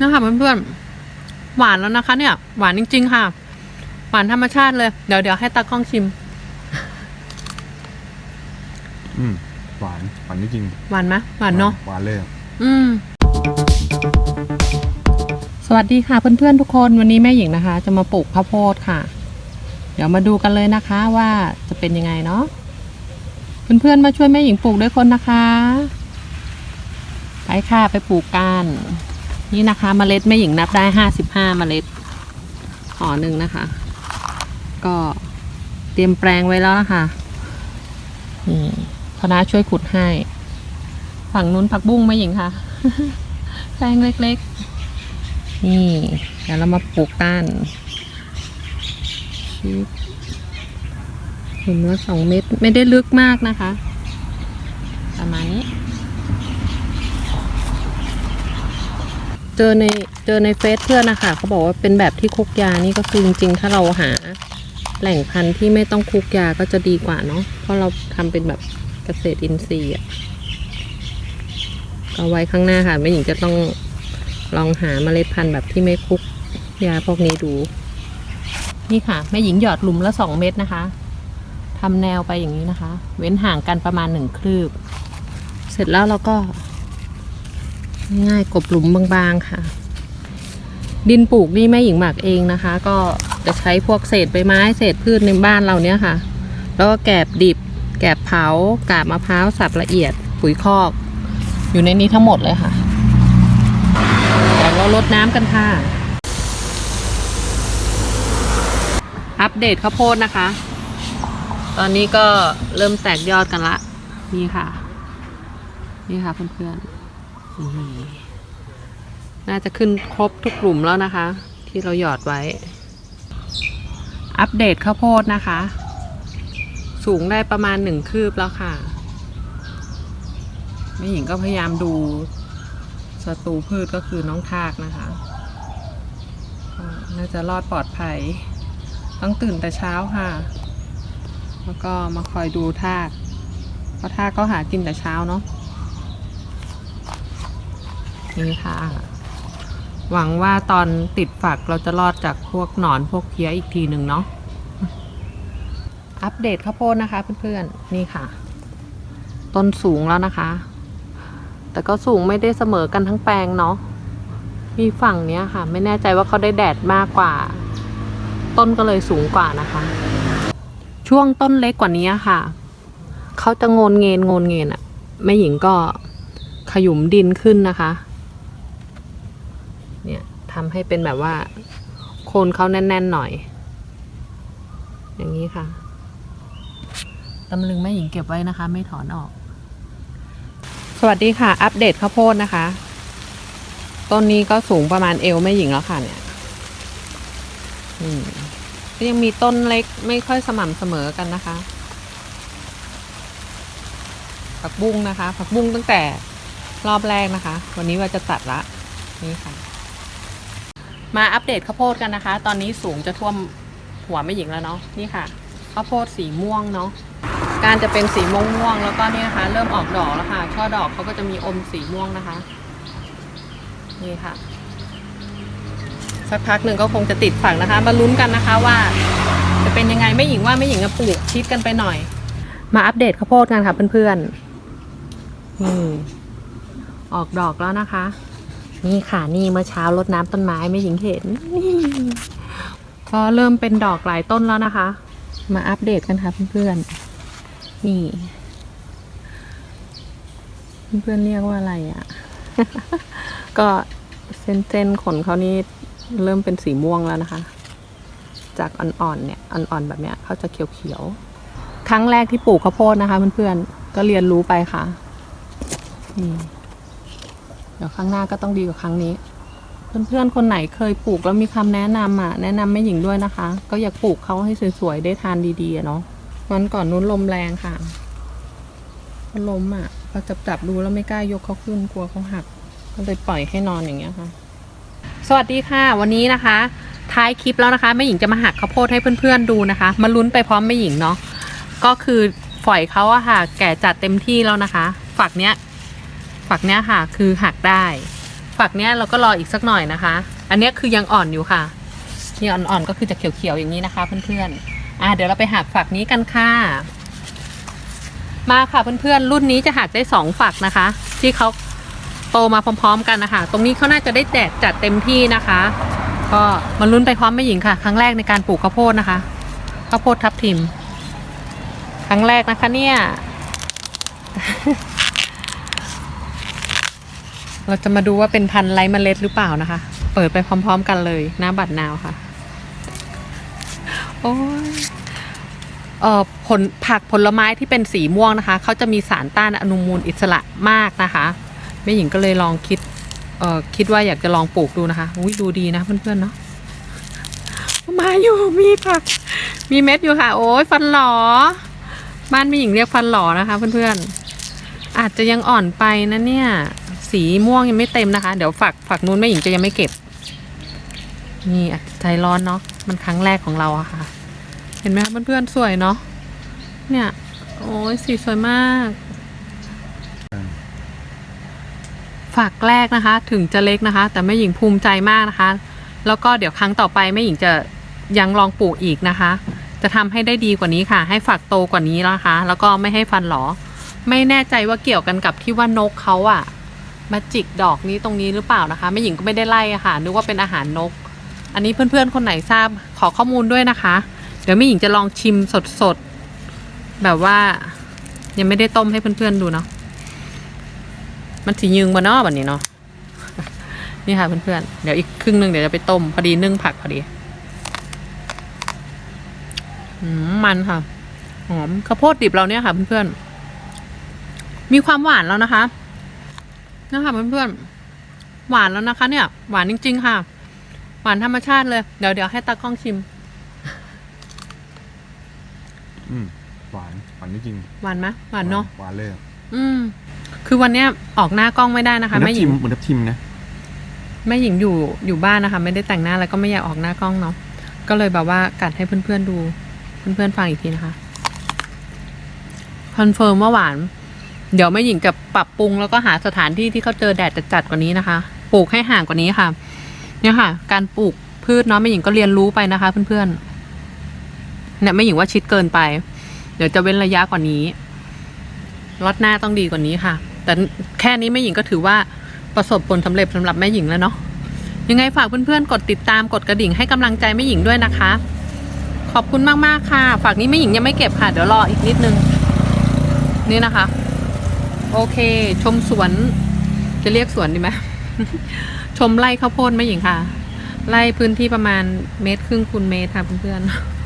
นะคะเพื่อนๆหวานแล้วนะคะ เนี่ย หวานจริง ๆ ค่ะ หวานธรรมชาติเลย เดี๋ยวเดี๋ยวให้ตากล้องชิม อืมหวานหวานจริงหวานไหมหวานเนาะหวานเลยอะอืม สวัสดีค่ะเพื่อนๆทุกคนวันนี้แม่หญิงนะคะ จะมาปลูกข้าวโพดค่ะ เดี๋ยวมาดูกันเลยนะคะว่าจะเป็นยังไงเนาะเพื่อนๆมาช่วยแม่หญิงปลูกด้วยคนนะคะ ไปค่ะไปปลูกกัน นี่นะคะเมล็ดแม่หญิงนับได้ห้าสิบห้าเมล็ดห่อหนึ่งนะคะ ก็เตรียมแปลงไว้แล้วนะคะนี่พนาช่วยขุดให้ ฝั่งนู้นผักบุ้งแม่หญิงค่ะแปลงเล็กๆ นี่ เดี๋ยวเรามาปลูกต้านชิบเห็นว่าสองเม็ดไม่ได้ลึกมากนะคะมาณนี้ เจอในเจอในเฟซเพื่อนนะคะเขาบอกว่าเป็นแบบที่คุกยานี่ก็คือจริงๆ ถ้าเราหาแหล่งพันธุ์ที่ไม่ต้องคุกยาก็จะดีกว่าเนาะเพราะเราทำเป็นแบบเกษตรอินทรีย์เอาไว้ข้างหน้าค่ะแม่หญิงจะต้องลองหาเมล็ดพันธุ์แบบที่ไม่คุกยาพวกนี้ดู นี่ค่ะแม่หญิงหยอดหลุมละสองเม็ดนะคะทำแนวไปอย่างนี้นะคะ เว้นห่างกันประมาณหนึ่งคืบ เสร็จแล้วเราก็ ง่ายกบหลุมบางๆค่ะ ดินปลูกนี่แม่หญิงหมักเองนะคะ ก็จะใช้พวกเศษใบไม้เศษพืชในบ้านเราเนี้ยค่ะ แล้วก็แกบดิบ แกบเผากาบมะพร้าวสับละเอียด ปุ๋ยคอก อยู่ในนี้ทั้งหมดเลยค่ะเดี๋ยวเราลดน้ำกันค่ะ อัปเดตข้าวโพดนะคะ ตอนนี้ก็เริ่มแตกยอดกันละ นี่ค่ะ นี่ค่ะเพื่อนๆ น่าจะขึ้นครบทุกกลุ่มแล้วนะคะ ที่เราหยอดไว้ อัปเดตข้าวโพดนะคะ สูงได้ประมาณหนึ่งคืบแล้วค่ะแม่หญิงก็พยายามดูศัตรูพืชก็คือน้องทากนะคะน่าจะรอดปลอดภัย ต้องตื่นแต่เช้าค่ะ แล้วก็มาคอยดูทากเพราะทากก็หากินแต่เช้าเนาะ นี่ค่ะ หวังว่าตอนติดฝักเราจะรอดจากพวกหนอนพวกเพี้ยอีกทีหนึ่งเนาะอัปเดตข้าวโพดนะคะเพื่อนๆนี่ค่ะ ต้นสูงแล้วนะคะ แต่ก็สูงไม่ได้เสมอกันทั้งแปลงเนาะมีฝั่งเนี้ยค่ะ ไม่แน่ใจว่าเขาได้แดดมากกว่า ต้นก็เลยสูงกว่านะคะ ช่วงต้นเล็กกว่านี้ค่ะเขาจะงนเงินงนเงินอะแม่หญิงก็ขยุมดินขึ้นนะคะ ทำให้เป็นแบบว่า โคนเขาแน่น ๆ หน่อย อย่างนี้ค่ะตำลึงแม่หญิงเก็บไว้นะคะ ไม่ถอนออก สวัสดีค่ะ อัปเดตข้าวโพดนะคะ ต้นนี้ก็สูงประมาณเอวแม่หญิงแล้วค่ะเนี่ยอืมก็ยังมีต้นเล็กไม่ค่อยสม่ำเสมอกันนะคะ ผักบุ้งนะคะ ผักบุ้งตั้งแต่รอบแรกนะคะ วันนี้ว่าจะตัดละ นี่ค่ะ มาอัปเดตข้าวโพดกันนะคะ ตอนนี้สูงจะท่วมหัวแม่หญิงแล้วเนาะนี่ค่ะข้าวโพดสีม่วงเนาะการจะเป็นสีม่วงม่วงๆแล้วก็นี่นะคะ เริ่มออกดอกแล้วค่ะ ช่อดอกเขาก็จะมีอมสีม่วงนะคะ นี่ค่ะ สักพักหนึ่งก็คงจะติดฝักนะคะ มาลุ้นกันนะคะว่า จะเป็นยังไงไม่หญิงว่าไม่หญิงจะปลูกชิดกันไปหน่อย มาอัปเดตข้าวโพดกันค่ะเพื่อนๆนี่ออกดอกแล้วนะคะ นี่ค่ะนี่เมื่อเช้ารดน้ำต้นไม้ไม่หญิงเห็นนี่ก็เริ่มเป็นดอกหลายต้นแล้วนะคะ มาอัปเดตกันค่ะเพื่อนๆนี่ เพื่อนๆเรียกว่าอะไรอะ่ะ ก็เส้นๆขนเขานี่เริ่มเป็นสีม่วงแล้วนะคะ จากอ่อนๆเนี่ยอ่อนๆแบบเนี้ยเขาจะเขียวๆครั้งแรกที่ปลูกข้าวโพดนะคะเพื่อนๆก็เรียนรู้ไปค่ะนี่ เดี๋ยวครั้งหน้าก็ต้องดีกว่าครั้งนี้ เพื่อนๆคนไหนเคยปลูกแล้วมีคำแนะนำอะแนะนำแม่หญิงด้วยนะคะ ก็อยากปลูกเขาให้สวยๆได้ทานดีๆเนาะวันก่อนนู้นลมแรงค่ะก็ล้มอะพอจับจับดูแล้วไม่กล้ายกเขาขึ้นกลัวเขาหัก ก็เลยปล่อยให้นอนอย่างเงี้ยค่ะ สวัสดีค่ะ วันนี้นะคะ ท้ายคลิปแล้วนะคะแม่หญิงจะมาหักข้าวโพดให้เพื่อนๆดูนะคะ มาลุ้นไปพร้อมแม่หญิงเนาะก็คือฝอยเขาอะค่ะ แก่จัดเต็มที่แล้วนะคะ ฝักเนี้ย ฝักเนี้ยค่ะ คือหักได้ ฝักเนี้ยเราก็รออีกสักหน่อยนะคะ อันเนี้ยคือยังอ่อนอยู่ค่ะนี่อ่อนๆก็คือจะเขียวๆอย่างนี้นะคะเพื่อนๆอะเดี๋ยวเราไปหักฝักนี้กันค่ะ มาค่ะเพื่อนๆรุ่นนี้จะหักได้สองฝักนะคะ ที่เขาโตมาพร้อม ๆ กันนะคะ ตรงนี้เขาน่าจะได้แดดจัดเต็มที่นะคะ ก็มาลุ้นไปพร้อมแม่หญิงค่ะ ครั้งแรกในการปลูกข้าวโพดนะคะข้าวโพดทับทิม ครั้งแรกนะคะเนี่ย เราจะมาดูว่าเป็นพันธุ์ไร้เมล็ดหรือเปล่านะคะ เปิดไปพร้อม ๆ กันเลยหน้าบัตรนาวค่ะ โอ้ยเอ่อผลผักผลไม้ที่เป็นสีม่วงนะคะ เขาจะมีสารต้านอนุมูลอิสระมากนะคะแม่หญิงก็เลยลองคิดเอ่อคิดว่าอยากจะลองปลูกดูนะคะอุ้ยดูดีนะเพื่อนๆเนาะมาอยู่มีผัก มีเม็ดอยู่ค่ะ โอ้ยฟันหลอ บ้านแม่หญิงเรียกฟันหลอนะคะ เพื่อนๆอาจจะยังอ่อนไปนะเนี่ย สีม่วงยังไม่เต็มนะคะ เดี๋ยวฝักฝักนู้นแม่หญิงจะยังไม่เก็บ นี่อาจจะใจร้อนเนาะมันครั้งแรกของเราอะค่ะ เห็นไหมคะเพื่อนๆสวยเนาะเนี่ย โอ้ยสีสวยมากฝักแรกนะคะ ถึงจะเล็กนะคะ แต่แม่หญิงภูมิใจมากนะคะ แล้วก็เดี๋ยวครั้งต่อไปแม่หญิงจะยังลองปลูกอีกนะคะ จะทำให้ได้ดีกว่านี้ค่ะ ให้ฝักโตกว่านี้นะคะ แล้วก็ไม่ให้ฟันหลอไม่แน่ใจว่าเกี่ยวกันกับที่ว่านกเขาอะ มาจิกดอกนี้ตรงนี้หรือเปล่านะคะแม่หญิงก็ไม่ได้ไล่อะค่ะนึกว่าเป็นอาหารนก อันนี้เพื่อนๆคนไหนทราบขอข้อมูลด้วยนะคะ เดี๋ยวแม่หญิงจะลองชิมสดๆแบบว่ายังไม่ได้ต้มให้เพื่อนๆดูเนาะมันสียึงมาเนาะแบบนี้เนาะนี่ค่ะเพื่อนๆเดี๋ยวอีกครึ่งหนึ่งเดี๋ยวจะไปต้มพอดีนึ่งผักพอดีมมันค่ะหอมข้าวโพดดิบเราเนี่ยค่ะเพื่อนๆมีความหวานแล้วนะคะ นะคะเพื่อนๆหวานแล้วนะคะ เนี่ย หวานจริง ๆ ค่ะ หวานธรรมชาติเลย เดี๋ยวเดี๋ยวให้ตากล้องชิม อืมหวานหวานจริงหวานไหมหวานเนาะหวานเลยอะอืม คือวันเนี้ยออกหน้ากล้องไม่ได้นะคะเหมือนแม่ทับหทิญิมงเหมือนทับทิมนะแม่หญิงอยู่อยู่บ้านนะคะ ไม่ได้แต่งหน้าแล้วก็ไม่อยากออกหน้ากล้องเนาะก็เลยแบบว่ากัดให้เพื่อนๆดู เพื่อนๆฟังอีกทีนะคะคอนเฟิร์มว่าหวาน เดี๋ยวแม่หญิงจะปรับปรุงแล้วก็หาสถานที่ที่เขาเจอแดดจัดๆกว่านี้นะคะ ปลูกให้ห่างกว่านี้ค่ะ เนี่ยค่ะ การปลูกพืชเนาะแม่หญิงก็เรียนรู้ไปนะคะ เพื่อนๆเนี่ยแม่หญิงว่าชิดเกินไป เดี๋ยวจะเว้นระยะกว่านี้รอดหน้าต้องดีกว่านี้ค่ะ แต่แค่นี้แม่หญิงก็ถือว่าประสบผลสำเร็จสำหรับแม่หญิงแล้วเนาะยังไงฝากเพื่อนๆ กดติดตามกดกระดิ่งให้กำลังใจแม่หญิงด้วยนะคะ ขอบคุณมากๆค่ะ ฝากนี้แม่หญิงยังไม่เก็บค่ะ เดี๋ยวรออีกนิดนึง นี่นะคะ โอเค ชมสวน จะเรียกสวนดีไหมชมไร่ข้าวโพดไหมหญิงค่ะไร่พื้นที่ประมาณเมตรครึ่งคูณเมตรค่ะเพื่อนๆ